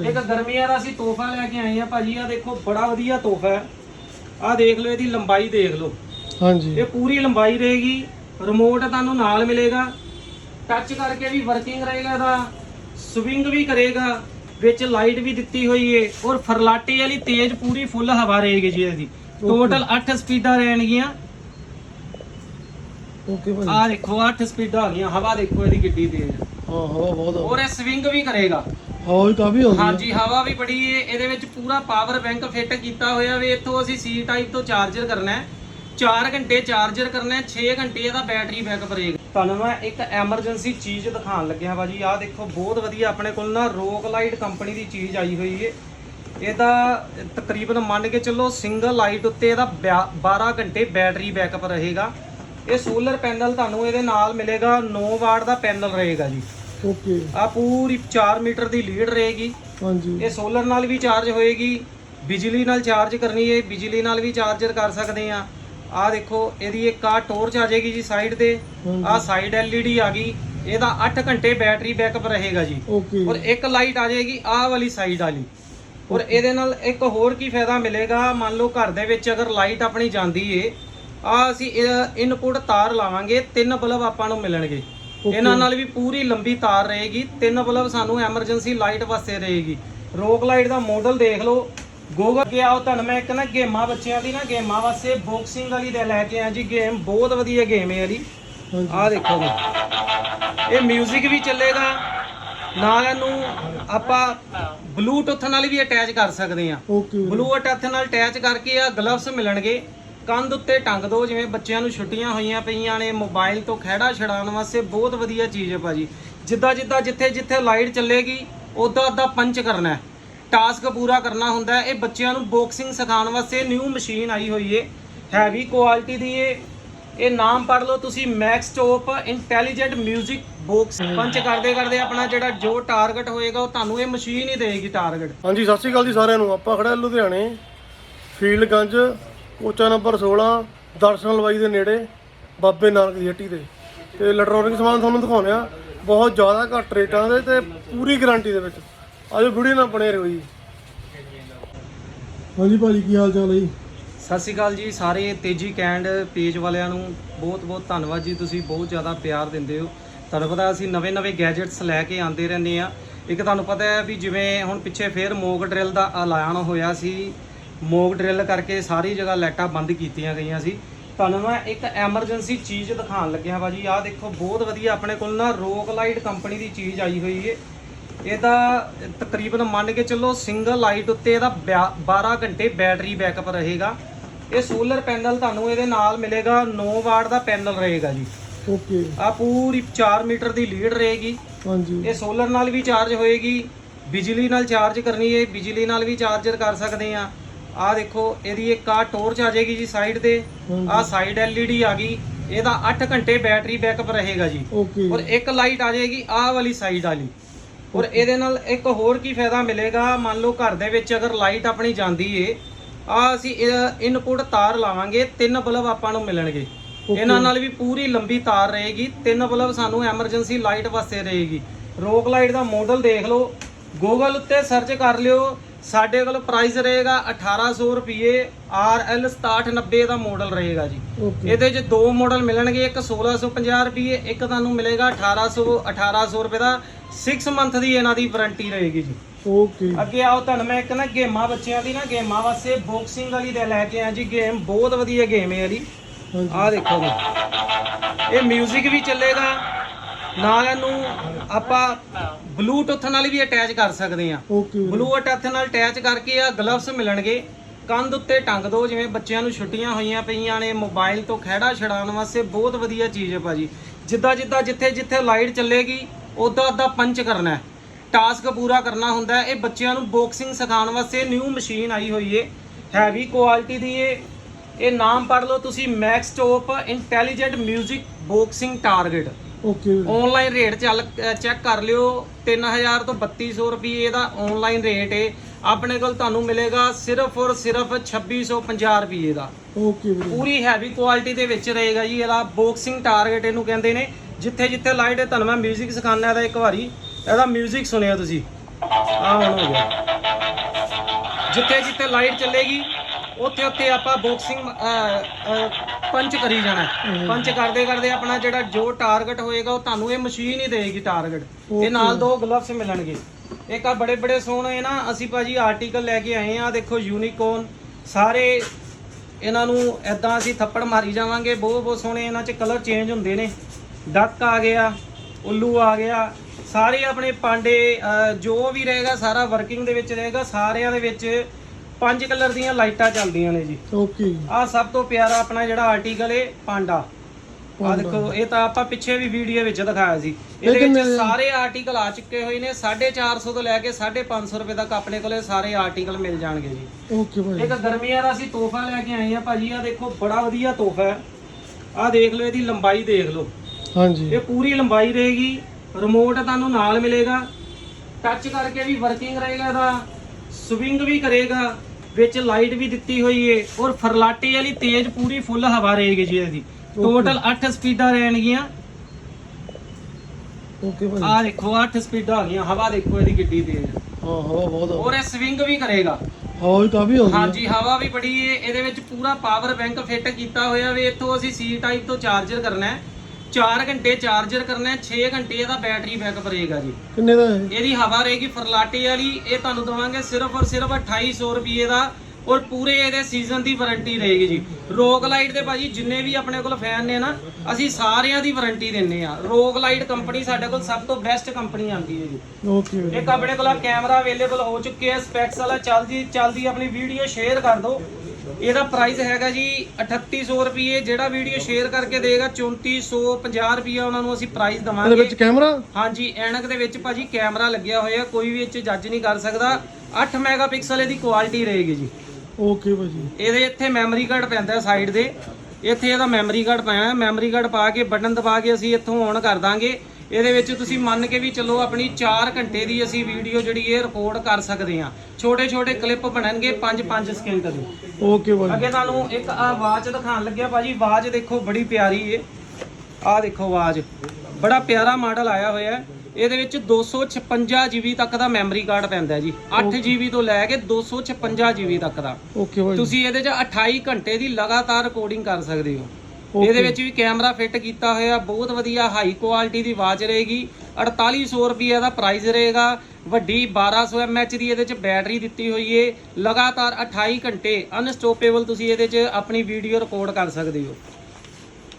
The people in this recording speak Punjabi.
ਇੱਕ ਗਰਮੀਆਂ ਦਾ ਅਸੀਂ ਤੋਹਫਾ ਲੈ ਕੇ ਆਏ ਆ ਭਾਜੀ ਆ ਦੇਖੋ ਬੜਾ ਵਧੀਆ ਤੋਹਫਾ ਹੈ। ਆ ਦੇਖ ਲਓ ਇਹਦੀ ਲੰਬਾਈ ਦੇਖ ਲਓ। ਹਾਂਜੀ। ਇਹ ਪੂਰੀ ਲੰਬਾਈ ਰਹੇਗੀ ਰਿਮੋਟ ਤੁਹਾਨੂੰ ਨਾਲ ਮਿਲੇਗਾ। ਟੱਚ ਕਰਕੇ ਵੀ ਵਰਕਿੰਗ ਰਹੇਗਾ ਇਹਦਾ ਸਵਿੰਗ ਵੀ ਕਰੇਗਾ ਵਿੱਚ ਲਾਈਟ ਵੀ ਦਿੱਤੀ ਹੋਈ ਏ ਔਰ ਫਰਲਾਟੇ ਵਾਲੀ ਤੇਜ਼ ਪੂਰੀ ਫੁੱਲ ਹਵਾ ਰਹੇਗੀ ਜੀ ਇਹਦੀ। ਟੋਟਲ 8 ਸਪੀਡਾਂ ਰਹਿਣਗੀਆਂ। ਓਕੇ ਭਾਜੀ। ਆ ਦੇਖੋ 8 ਸਪੀਡਾਂ ਆ ਗਈਆਂ। ਹਵਾ ਦੇਖੋ ਇਹਦੀ ਕਿੱਡੀ ਤੇਜ਼ ਹੈ। ਹਾਂ ਹਵਾ ਬਹੁਤ ਆ। ਔਰ ਇਹ ਸਵਿੰਗ ਵੀ ਕਰੇਗਾ। ਹਵਾ ਵੀ ਕਾਫੀ ਆਉਂਦੀ ਆ। ਹਾਂਜੀ, ਹਵਾ ਵੀ ਬੜੀ ਏ। ਇਹਦੇ ਵਿੱਚ ਪੂਰਾ ਪਾਵਰ ਬੈਂਕ ਫਿੱਟ ਕੀਤਾ ਹੋਇਆ ਵੀ। ਇੱਥੋਂ ਅਸੀਂ ਸੀ ਟਾਈਪ ਤੋਂ ਚਾਰਜਰ ਕਰਨਾ ਹੈ। 4 ਘੰਟੇ ਚਾਰਜਰ ਕਰਨਾ ਹੈ। 6 ਘੰਟੇ ਇਹਦਾ ਬੈਟਰੀ ਬੈਕਅਪ ਰਹੇਗਾ। ਤੁਹਾਨੂੰ ਮੈਂ ਇੱਕ ਐਮਰਜੈਂਸੀ ਚੀਜ਼ ਦਿਖਾਉਣ ਲੱਗਿਆ ਭਾਜੀ। ਆਹ ਦੇਖੋ, ਬਹੁਤ ਵਧੀਆ। ਆਪਣੇ ਕੋਲ ਨਾ ਰੋਕ ਲਾਈਟ ਕੰਪਨੀ ਦੀ ਚੀਜ਼ ਆਈ ਹੋਈ ਏ। ਇਹਦਾ ਤਕਰੀਬਨ ਮੰਨ ਕੇ ਚੱਲੋ ਸਿੰਗਲ ਲਾਈਟ ਉੱਤੇ ਇਹਦਾ ਬਿਆ- 12 ਘੰਟੇ ਬੈਟਰੀ ਬੈਕਅਪ ਰਹੇਗਾ। ਇਹ ਸੋਲਰ ਪੈਨਲ ਤੁਹਾਨੂੰ ਇਹਦੇ ਨਾਲ ਮਿਲੇਗਾ। 9 ਵਾਟ ਦਾ ਪੈਨਲ ਰਹੇਗਾ ਜੀ। ਓਕੇ ਆ ਪੂਰੀ 4 ਮੀਟਰ ਦੀ ਲੀਡ ਰਹੇਗੀ। ਹਾਂਜੀ। ਇਹ ਸੋਲਰ ਨਾਲ ਵੀ ਚਾਰਜ ਹੋਏਗੀ ਬਿਜਲੀ ਨਾਲ ਚਾਰਜ ਕਰਨੀ ਹੈ ਬਿਜਲੀ ਨਾਲ ਵੀ ਚਾਰਜਰ ਕਰ ਸਕਦੇ ਆ ਆ ਦੇਖੋ ਇਹਦੀ ਇੱਕ ਆ ਟੋਰਚ ਆ ਜਾਏਗੀ ਜੀ ਸਾਈਡ ਤੇ। ਆ ਸਾਈਡ ਐਲਈਡੀ ਆ ਗਈ ਇਹਦਾ 8 ਘੰਟੇ ਬੈਟਰੀ ਬੈਕਅਪ ਰਹੇਗਾ ਜੀ। ਓਕੇ ਔਰ ਇੱਕ ਲਾਈਟ ਆ ਜਾਏਗੀ ਆਹ ਵਾਲੀ ਸਾਈਡ ਵਾਲੀ। ਔਰ ਇਹਦੇ ਨਾਲ ਇੱਕ ਹੋਰ ਕੀ ਫਾਇਦਾ ਮਿਲੇਗਾ ਮੰਨ ਲਓ ਘਰ ਦੇ ਵਿੱਚ ਅਗਰ ਲਾਈਟ ਆਪਣੀ ਜਾਂਦੀ ਏ ਆ ਅਸੀਂ ਇਨਪੁਟ ਤਾਰ ਲਾਵਾਂਗੇ ਤਿੰਨ ਬਲਬ ਆਪਾਂ ਨੂੰ ਮਿਲਣਗੇ। ਇਹਨਾਂ ਨਾਲ ਵੀ ਪੂਰੀ ਲੰਬੀ ਤਾਰ ਰਹੇਗੀ। ਤਿੰਨ ਬਲਬ ਸਾਨੂੰ ਐਮਰਜੈਂਸੀ ਲਾਈਟ ਵਾਸਤੇ ਰਹੇਗੀ। ਰੋਕ ਲਾਈਟ ਦਾ ਮਾਡਲ ਦੇਖ ਲਓ। ਗੂਗਲ ਗਿਆ ਉਹ ਤੁਹਾਨੂੰ ਮੈਂ ਇੱਕ ਨਾ ਗੇਮਾਂ ਬੱਚਿਆਂ ਦੀ ਨਾ ਗੇਮਾਂ ਵਾਸਤੇ ਬਾਕਸਿੰਗ ਵਾਲੀ ਦੇ ਲੈ ਕੇ ਆਇਆ ਜੀ। ਗੇਮ ਬਹੁਤ ਵਧੀਆ ਗੇਮ ਹੈ ਇਹਦੀ। ਆਹ ਦੇਖੋ ਜੀ। ਇਹ 뮤직 ਵੀ ਚੱਲੇਗਾ। ਨਾਲ ਇਹਨੂੰ ਆਪਾਂ ਬਲੂਟੁੱਥ ਨਾਲ ਵੀ ਅਟੈਚ ਕਰ ਸਕਦੇ ਆ ਵੀਰੇ। ਬਲੂਟੁੱਥ ਨਾਲ ਅਟੈਚ ਕਰਕੇ ਆ ਗਲਵਸ ਮਿਲਣਗੇ। ਕੰਧ ਉੱਤੇ ਟੰਗ ਦੋ ਜਿਵੇਂ ਬੱਚਿਆਂ ਨੂੰ ਛੁੱਟੀਆਂ ਹੋਈਆਂ ਪਈਆਂ ਨੇ ਮੋਬਾਈਲ ਤੋਂ ਖਹਿੜਾ ਛਡਾਉਣ ਵਾਸਤੇ ਬਹੁਤ ਵਧੀਆ ਚੀਜ਼ ਹੈ ਭਾਜੀ। ਜਿੱਦਾਂ ਜਿੱਦਾਂ ਜਿੱਥੇ ਜਿੱਥੇ ਲਾਈਟ ਚੱਲੇਗੀ ਉਦਾਂ ਉਦਾਂ ਪੰਚ ਕਰਨਾ ਟਾਸਕ ਪੂਰਾ ਕਰਨਾ ਹੁੰਦਾ ਇਹ ਬੱਚਿਆਂ ਨੂੰ ਬਾਕਸਿੰਗ ਸਿਖਾਉਣ ਵਾਸਤੇ ਨਿਊ ਮਸ਼ੀਨ ਆਈ ਹੋਈ ਏ ਹੈਵੀ ਕੁਆਲਿਟੀ ਦੀ ਏ। ਇਹ ਨਾਮ ਪੜ ਲਓ ਤੁਸੀਂ max top intelligent 뮤직 box punch ਕਰਦੇ ਕਰਦੇ ਆਪਣਾ ਜਿਹੜਾ ਜੋ ਟਾਰਗੇਟ ਹੋਏਗਾ, ਉਹ ਤੁਹਾਨੂੰ ਇਹ ਮਸ਼ੀਨ ਹੀ ਦੇਗੀ ਟਾਰਗੇਟ ਹਾਂਜੀ, ਸਤਿ ਸ਼੍ਰੀ ਅਕਾਲ ਜੀ ਸਾਰਿਆਂ ਨੂੰ। ਆਪਾਂ ਖੜਾ ਲੁਧਿਆਣੇ ਫੀਲਡਗੰਜ ਕੋਚਾ ਨੰਬਰ 16 ਦਰਸ਼ਨ ਲਵਾਈ ਦੇ ਨੇੜੇ ਬਾਬੇ ਨਾਨਕ ਦੀ ਹੱਟੀ ਤੇ। ਤੇ ਇਲੈਕਟ੍ਰੋਨਿਕ ਸਮਾਨ ਤੁਹਾਨੂੰ ਦਿਖਾਉਂਦੇ ਆ ਬਹੁਤ ਜ਼ਿਆਦਾ ਘੱਟ ਰੇਟਾਂ ਦੇ ਤੇ ਪੂਰੀ ਗਾਰੰਟੀ ਦੇ ਵਿੱਚ। ਆਜੋ ਵੀਡੀਓ ਨਾਲ ਬਣੇ ਰਹੋ ਜੀ। ਹਾਂਜੀ ਭਾਜੀ ਕੀ ਹਾਲ ਚਾਲ ਹੈ ਜੀ? ਸਤਿ ਸ਼੍ਰੀ ਅਕਾਲ ਜੀ ਸਾਰੇ ਤੇਜੀ ਕੈਂਡ ਪੇਜ ਵਾਲਿਆਂ ਨੂੰ ਬਹੁਤ ਬਹੁਤ ਧੰਨਵਾਦ ਜੀ। ਤੁਸੀਂ ਬਹੁਤ ਜ਼ਿਆਦਾ ਪਿਆਰ ਦਿੰਦੇ ਹੋ। ਤੁਹਾਨੂੰ ਪਤਾ ਅਸੀਂ ਨਵੇਂ-ਨਵੇਂ ਗੈਜਟਸ ਲੈ ਕੇ ਆਉਂਦੇ ਰਹਿੰਦੇ ਆ ਇੱਕ ਤੁਹਾਨੂੰ ਪਤਾ ਹੈ ਵੀ ਜਿਵੇਂ ਹੁਣ ਪਿੱਛੇ ਫੇਰ ਮੋਕ ਡਰਿਲ ਦਾ ਐਲਾਨ ਹੋਇਆ ਸੀ। ਮੋਕ ਡਰਿਲ ਕਰਕੇ ਸਾਰੀ ਜਗ੍ਹਾ ਲਾਈਟਾਂ ਬੰਦ ਕੀਤੀਆਂ ਗਈਆਂ ਸੀ। ਤੁਹਾਨੂੰ ਮੈਂ ਇੱਕ ਐਮਰਜੈਂਸੀ ਚੀਜ਼ ਦਿਖਾਉਣ ਲੱਗਿਆ ਭਾਜੀ। ਆਹ ਦੇਖੋ ਬਹੁਤ ਵਧੀਆ। ਆਪਣੇ ਕੋਲ ਨਾ ਰੋਕ ਲਾਈਟ ਕੰਪਨੀ ਦੀ ਚੀਜ਼ ਆਈ ਹੋਈ ਏ। ਇਹਦਾ ਤਕਰੀਬਨ ਮੰਨ ਕੇ ਚੱਲੋ ਸਿੰਗਲ ਲਾਈਟ ਉੱਤੇ ਇਹਦਾ ਬਿਆ- 12 ਘੰਟੇ ਬੈਟਰੀ ਬੈਕਅਪ ਰਹੇਗਾ। ਇਹ ਸੋਲਰ ਪੈਨਲ ਤੁਹਾਨੂੰ ਇਹਦੇ ਨਾਲ ਮਿਲੇਗਾ। 9 ਵਾਟ ਦਾ ਪੈਨਲ ਰਹੇਗਾ ਜੀ। ਓਕੇ ਆ ਪੂਰੀ 4 ਮੀਟਰ ਦੀ ਲੀਡ ਰਹੇਗੀ। ਹਾਂਜੀ। ਇਹ ਸੋਲਰ ਨਾਲ ਵੀ ਚਾਰਜ ਹੋਏਗੀ। ਬਿਜਲੀ ਨਾਲ ਚਾਰਜ ਕਰਨੀ ਹੈ ਬਿਜਲੀ ਨਾਲ ਵੀ ਚਾਰਜਰ ਕਰ ਸਕਦੇ ਆ। ਆ ਦੇਖੋ ਇਹਦੀ ਇੱਕ ਆ ਟੋਰਚ ਆ ਜਾਏਗੀ ਜੀ ਸਾਈਡ ਤੇ। ਆ ਸਾਈਡ ਐਲਈਡੀ ਆ ਗਈ। ਇਹਦਾ 8 ਘੰਟੇ ਬੈਟਰੀ ਬੈਕਅਪ ਰਹੇਗਾ ਜੀ। ਓਕੇ ਔਰ ਇੱਕ ਲਾਈਟ ਆ ਜਾਏਗੀ ਆਹ ਵਾਲੀ ਸਾਈਡ ਵਾਲੀ। ਔਰ ਇਹਦੇ ਨਾਲ ਇੱਕ ਹੋਰ ਕੀ ਫਾਇਦਾ ਮਿਲੇਗਾ? ਮੰਨ ਲਓ ਘਰ ਦੇ ਵਿੱਚ ਅਗਰ ਲਾਈਟ ਆਪਣੀ ਜਾਂਦੀ ਏ ਆ ਅਸੀਂ ਇਨਪੁਟ ਤਾਰ ਲਾਵਾਂਗੇ ਤਿੰਨ ਬਲਬ ਆਪਾਂ ਨੂੰ ਮਿਲਣਗੇ। ਇਹਨਾਂ ਨਾਲ ਵੀ ਪੂਰੀ ਲੰਬੀ ਤਾਰ ਰਹੇਗੀ। ਤਿੰਨ ਬਲਬ ਸਾਨੂੰ ਐਮਰਜੈਂਸੀ ਲਾਈਟ ਵਾਸਤੇ ਰਹੇਗੀ। ਰੋਕ ਲਾਈਟ ਦਾ ਮਾਡਲ ਦੇਖ ਲਓ। ਗੂਗਲ ਉੱਤੇ ਸਰਚ ਕਰ ਲਿਓ। ਸਾਡੇ ਕੋਲ ਪ੍ਰਾਈਸ ਰਹੇਗਾ 1800 ਰੁਪਏ RL 6790 ਦਾ ਮਾਡਲ ਰਹੇਗਾ ਜੀ। ਇਹਦੇ 'ਚ ਦੋ ਮਾਡਲ ਮਿਲਣਗੇ ਇੱਕ 1650 ਰੁਪਏ ਇੱਕ ਤੁਹਾਨੂੰ ਮਿਲੇਗਾ 1800 1800 ਰੁਪਏ ਦਾ। 6 ਮੰਥ ਦੀ ਇਹਨਾਂ ਦੀ ਵਾਰੰਟੀ ਰਹੇਗੀ ਜੀ। ਓਕੇ ਅੱਗੇ ਆਓ ਤੁਹਾਨੂੰ ਮੈਂ ਇੱਕ ਨਾ ਗੇਮਾਂ ਬੱਚਿਆਂ ਦੀ ਨਾ ਗੇਮਾਂ ਵਾਸਤੇ ਬਾਕਸਿੰਗ ਵਾਲੀ ਦੇ ਲੈ ਕੇ ਆਇਆ ਜੀ। ਗੇਮ ਬਹੁਤ ਵਧੀਆ ਗੇਮ ਹੈ ਇਹਦੀ। ਹਾਂਜੀ। ਆਹ ਦੇਖੋ ਜੀ। ਇਹ 뮤직 ਵੀ ਚੱਲੇਗਾ। ਨਾਲ ਇਹਨੂੰ ਆਪਾਂ ਬਲੂਟੁੱਥ ਨਾਲ ਵੀ ਅਟੈਚ ਕਰ ਸਕਦੇ ਆ ਓਕੇ ਵੀਰੇ। ਬਲੂਟੁੱਥ ਨਾਲ ਅਟੈਚ ਕਰਕੇ ਆ ਗਲਵਸ ਮਿਲਣਗੇ। ਕੰਧ ਉੱਤੇ ਟੰਗ ਦੋ ਜਿਵੇਂ ਬੱਚਿਆਂ ਨੂੰ ਛੁੱਟੀਆਂ ਹੋਈਆਂ ਪਈਆਂ ਨੇ ਮੋਬਾਈਲ ਤੋਂ ਖਹਿੜਾ ਛਡਾਉਣ ਵਾਸਤੇ ਬਹੁਤ ਵਧੀਆ ਚੀਜ਼ ਹੈ ਭਾਜੀ। ਜਿੱਦਾਂ ਜਿੱਦਾਂ ਜਿੱਥੇ ਜਿੱਥੇ ਲਾਈਟ ਚੱਲੇਗੀ ਉਦਾਂ ਉਦਾਂ ਪੰਚ ਕਰਨਾ ਹੈ। ਟਾਸਕ ਪੂਰਾ ਕਰਨਾ ਹੁੰਦਾ ਹੈ। ਇਹ ਬੱਚਿਆਂ ਨੂੰ ਬਾਕਸਿੰਗ ਸਿਖਾਉਣ ਵਾਸਤੇ ਨਿਊ ਮਸ਼ੀਨ ਆਈ ਹੋਈ ਏ। ਹੈਵੀ ਕੁਆਲਿਟੀ ਦੀ ਏ। ਇਹ ਨਾਮ ਪੜ ਲਓ ਤੁਸੀਂ max top intelligent 뮤직 boxing target okay ਵੀਰੇ। ਆਨਲਾਈਨ ਰੇਟ ਚੱਲ ਚੈੱਕ ਕਰ ਲਿਓ 3000 ਤੋਂ 3200 ਰੁਪਏ ਦਾ ਆਨਲਾਈਨ ਰੇਟ ਹੈ ਆਪਣੇ ਕੋਲ ਤੁਹਾਨੂੰ ਮਿਲੇਗਾ ਸਿਰਫ ਔਰ ਸਿਰਫ 2650 ਰੁਪਏ ਦਾ ਓਕੇ ਵੀਰੇ ਪੂਰੀ ਹੈਵੀ ਕੁਆਲਿਟੀ ਦੇ ਵਿੱਚ ਰਹੇਗਾ ਜੀ ਇਹਦਾ ਬਾਕਸਿੰਗ ਟਾਰਗੇਟ ਇਹਨੂੰ ਕਹਿੰਦੇ ਨੇ ਜਿੱਥੇ ਜਿੱਥੇ ਲਾਈਟ ਹੈ ਤੁਹਾਨੂੰ ਮੈਂ 뮤직 ਸਿਖਾਉਣਾ ਇਹਦਾ ਇੱਕ ਵਾਰੀ ਇਹਦਾ 뮤직 ਸੁਣਿਓ ਤੁਸੀਂ ਆ ਹੁਣ ਹੋ ਗਿਆ ਜਿੱਥੇ ਜਿੱਥੇ ਲਾਈਟ ਚੱਲੇਗੀ ਉੱਥੇ ਉੱਥੇ ਆਪਾਂ ਬਾਕਸਿੰਗ ਪੰਚ ਕਰੀ ਜਾਣਾ। ਪੰਚ ਕਰਦੇ ਕਰਦੇ ਆਪਣਾ ਜਿਹੜਾ ਜੋ ਟਾਰਗੇਟ ਹੋਏਗਾ ਉਹ ਤੁਹਾਨੂੰ ਇਹ ਮਸ਼ੀਨ ਹੀ ਦੇਗੀ ਟਾਰਗੇਟ ਇਹ ਨਾਲ ਦੋ ਗਲਵਸ ਮਿਲਣਗੇ। ਇੱਕ ਆ ਬੜੇ ਬੜੇ ਸੋਹਣੇ ਨਾ ਅਸੀਂ ਭਾਜੀ ਆਰਟੀਕਲ ਲੈ ਕੇ ਆਏ ਆ ਦੇਖੋ ਯੂਨੀਕੋਰਨ ਸਾਰੇ ਇਹਨਾਂ ਨੂੰ ਐਦਾਂ ਅਸੀਂ ਥੱਪੜ ਮਾਰੀ ਜਾਵਾਂਗੇ ਬਹੁਤ ਬਹੁਤ ਸੋਹਣੇ ਇਹਨਾਂ 'ਚ ਕਲਰ ਚੇਂਜ ਹੁੰਦੇ ਨੇ। ਡੱਕ ਆ ਗਿਆ ਉੱਲੂ ਆ ਗਿਆ ਸਾਰੇ ਆਪਣੇ ਪਾਂਡੇ ਜੋ ਵੀ ਰਹੇਗਾ ਸਾਰਾ ਵਰਕਿੰਗ ਦੇ ਵਿੱਚ ਰਹੇਗਾ ਸਾਰਿਆਂ ਦੇ ਵਿੱਚ ਪੰਜ ਕਲਰ ਦੀਆਂ ਲਾਈਟਾਂ ਚੱਲਦੀਆਂ ਨੇ ਜੀ। ਓਕੇ ਆਹ ਸਭ ਤੋਂ ਪਿਆਰਾ ਆਪਣਾ ਜਿਹੜਾ ਆਰਟੀਕਲ ਏ ਪਾਂਡਾ। ਆ ਦੇਖੋ ਇਹ ਤਾਂ ਆਪਾਂ ਪਿੱਛੇ ਵੀ ਵੀਡੀਓ ਵਿੱਚ ਦਿਖਾਇਆ ਸੀ। ਇਹਦੇ ਵਿੱਚ ਸਾਰੇ ਆਰਟੀਕਲ ਆ ਚੁੱਕੇ ਹੋਏ ਨੇ। 450 ਤੋਂ ਲੈ ਕੇ 550 ਰੁਪਏ ਤੱਕ ਆਪਣੇ ਕੋਲੇ ਸਾਰੇ ਆਰਟੀਕਲ ਮਿਲ ਜਾਣਗੇ ਜੀ। ਓਕੇ ਭਾਈ। ਇੱਕ ਗਰਮੀਆਂ ਦਾ ਅਸੀਂ ਤੋਹਫਾ ਲੈ ਕੇ ਆਏ ਆ ਭਾਜੀ। ਆ ਦੇਖੋ ਬੜਾ ਵਧੀਆ ਤੋਹਫਾ ਹੈ। ਆ ਦੇਖ ਲਓ ਇਹਦੀ ਲੰਬਾਈ ਦੇਖ ਲਓ। ਹਾਂਜੀ। ਇਹ ਪੂਰੀ ਲੰਬਾਈ ਰਹੇਗੀ। ਰਿਮੋਟ ਤੁਹਾਨੂੰ ਨਾਲ ਮਿਲੇਗਾ। ਟੱਚ ਕਰਕੇ ਵੀ ਵਰਕਿੰਗ ਰਹੇਗਾ ਇਹਦਾ। ਸਵਿੰਗ ਵੀ ਕਰੇਗਾ। ਵਿੱਚ ਲਾਈਟ ਵੀ ਦਿੱਤੀ ਹੋਈ ਏ ਔਰ ਫਰਲਾਟੇ ਵਾਲੀ ਤੇਜ਼ ਪੂਰੀ ਫੁੱਲ ਹਵਾ ਰਹੇਗੀ ਜੀ ਇਹਦੀ। ਟੋਟਲ 8 ਸਪੀਡਾਂ ਰਹਿਣਗੀਆਂ। ਓਕੇ ਭਾਈ। ਆ ਦੇਖੋ 8 ਸਪੀਡਾਂ ਆ ਗਈਆਂ। ਹਵਾ ਦੇਖੋ ਇਹਦੀ ਕਿੱਡੀ ਤੇਜ਼ ਹੈ। ਹਾਂ ਹਵਾ ਬਹੁਤ ਆ। ਔਰ ਇਹ ਸਵਿੰਗ ਵੀ ਕਰੇਗਾ। ਹਵਾ ਵੀ ਕਾਫੀ ਹੈ ਹਾਂਜੀ ਹਵਾ ਵੀ ਬੜੀ ਏ। ਇਹਦੇ ਵਿੱਚ ਪੂਰਾ ਪਾਵਰ ਬੈਂਕ ਫਿੱਟ ਕੀਤਾ ਹੋਇਆ ਵੇ। ਇੱਥੋਂ ਅਸੀਂ ਸੀ ਟਾਈਪ ਤੋਂ ਚਾਰਜਰ ਕਰਨਾ ਹੈ। 4 ਘੰਟੇ ਚਾਰਜਰ ਕਰਨਾ ਹੈ 6 ਘੰਟੇ ਇਹਦਾ ਬੈਟਰੀ ਬੈਕਅਪ ਰਹੇਗਾ ਜੀ। ਕਿੰਨੇ ਦਾ ਹੈ ਇਹਦੀ ਹਵਾ ਰਹੇਗੀ ਫਰਲਾਟੇ ਵਾਲੀ ਇਹ ਤੁਹਾਨੂੰ ਦਵਾਂਗੇ ਸਿਰਫ ਔਰ ਸਿਰਫ 2800 ਰੁਪਏ ਦਾ ਔਰ ਪੂਰੇ ਇਹਦੇ ਸੀਜ਼ਨ ਦੀ ਵਾਰੰਟੀ ਰਹੇਗੀ ਜੀ। ਰੋਗ ਲਾਈਟ ਦੇ ਭਾਜੀ ਜਿੰਨੇ ਵੀ ਆਪਣੇ ਕੋਲ ਫੈਨ ਨੇ ਨਾ ਅਸੀਂ ਸਾਰਿਆਂ ਦੀ ਵਾਰੰਟੀ ਦਿੰਨੇ ਆ। ਰੋਗ ਲਾਈਟ ਕੰਪਨੀ ਸਾਡੇ ਕੋਲ ਸਭ ਤੋਂ ਬੈਸਟ ਕੰਪਨੀ ਆਂਦੀ ਹੈ ਜੀ। ਓਕੇ ਇੱਕ ਆਪਣੇ ਕੋਲ ਕੈਮਰਾ ਅਵੇਲੇਬਲ ਹੋ ਚੁੱਕੇ ਆ ਸਪੈਕਸ ਵਾਲਾ ਚੱਲਦੀ ਚੱਲਦੀ ਆਪਣੀ ਵੀਡੀਓ ਸ਼ੇਅਰ ਕਰ ਦਿਓ। ਇਹਦਾ ਪ੍ਰਾਈਸ ਹੈਗਾ ਜੀ 3800 ਰੁਪਏ ਜਿਹੜਾ ਵੀਡੀਓ ਸ਼ੇਅਰ ਕਰਕੇ ਦੇਗਾ 3450 ਰੁਪਏ ਉਹਨਾਂ ਨੂੰ ਅਸੀਂ ਪ੍ਰਾਈਸ ਇਹਦੇ ਦਵਾਂਗੇ ਵਿੱਚ ਕੈਮਰਾ ਹਾਂਜੀ ਐਨਕ ਦੇ ਵਿੱਚ ਭਾਜੀ ਕੈਮਰਾ ਲੱਗਿਆ ਹੋਇਆ ਕੋਈ ਵੀ ਇਹ 'ਚ ਜੱਜ ਨਹੀਂ ਕਰ ਸਕਦਾ। 8 ਮੈਗਾਪਿਕਸਲ ਇਹਦੀ ਕੁਆਲਿਟੀ ਰਹੇਗੀ ਜੀ। ਓਕੇ ਭਾਜੀ। ਇਹਦੇ ਇੱਥੇ ਮੈਮਰੀ ਕਾਰਡ ਪੈਂਦਾ ਸਾਈਡ ਦੇ। ਇੱਥੇ ਇਹਦਾ ਮੈਮਰੀ ਕਾਰਡ ਪਾਇਆ ਮੈਮਰੀ ਕਾਰਡ ਪਾ ਕੇ ਬਟਨ ਦਬਾ ਕੇ ਅਸੀਂ ਇੱਥੋਂ ਔਨ ਕਰ ਦਾਂਗੇ। ਇਹਦੇ ਵਿੱਚ ਤੁਸੀਂ ਮੰਨ ਕੇ ਵੀ ਚੱਲੋ ਆਪਣੀ 4 ਘੰਟੇ ਦੀ ਅਸੀਂ ਵੀਡੀਓ ਜਿਹੜੀ ਇਹ ਰਿਕਾਰਡ ਕਰ ਸਕਦੇ ਹਾਂ। ਛੋਟੇ ਛੋਟੇ ਕਲਿੱਪ ਬਣਨਗੇ 5-5 ਸਕਿੰਟ ਦੇ। ਓਕੇ ਭਾਜੀ ਅੱਗੇ ਤੁਹਾਨੂੰ ਇੱਕ ਆ ਵਾਚ ਦਿਖਾਉਣ ਲੱਗਿਆ ਭਾਜੀ। ਵਾਚ ਦੇਖੋ ਬੜੀ ਪਿਆਰੀ ਏ। ਆ ਦੇਖੋ ਵਾਚ ਬੜਾ ਪਿਆਰਾ ਮਾਡਲ ਆਇਆ ਹੋਇਆ ਹੈ। ਇਹਦੇ ਵਿੱਚ 256 GB ਤੱਕ ਦਾ ਮੈਮਰੀ ਕਾਰਡ ਪੈਂਦਾ ਜੀ। 8 GB ਤੋਂ ਲੈ ਕੇ 256 GB ਤੱਕ ਦਾ। ਓਕੇ ਭਾਜੀ ਤੁਸੀਂ ਇਹਦੇ 'ਚ 28 ਘੰਟੇ ਦੀ ਲਗਾਤਾਰ ਰਿਕਾਰਡਿੰਗ ਕਰ ਸਕਦੇ ਹੋ. ਇਹਦੇ ਵਿੱਚ ਵੀ ਕੈਮਰਾ ਫਿੱਟ ਕੀਤਾ ਹੋਇਆ, ਬਹੁਤ ਵਧੀਆ ਹਾਈ ਕੁਆਲਿਟੀ ਦੀ ਵਾਚ ਰਹੇਗੀ। 4800 ਰੁਪਏ ਦਾ ਪ੍ਰਾਈਸ ਰਹੇਗਾ। ਵੱਡੀ 1200 mAh ਦੀ ਇਹਦੇ 'ਚ ਬੈਟਰੀ ਦਿੱਤੀ ਹੋਈ ਏ। ਲਗਾਤਾਰ 28 ਘੰਟੇ ਅਨਸਟਾਪੇਬਲ ਤੁਸੀਂ ਇਹਦੇ 'ਚ ਆਪਣੀ ਵੀਡੀਓ ਰਿਕਾਰਡ ਕਰ ਸਕਦੇ ਹੋ।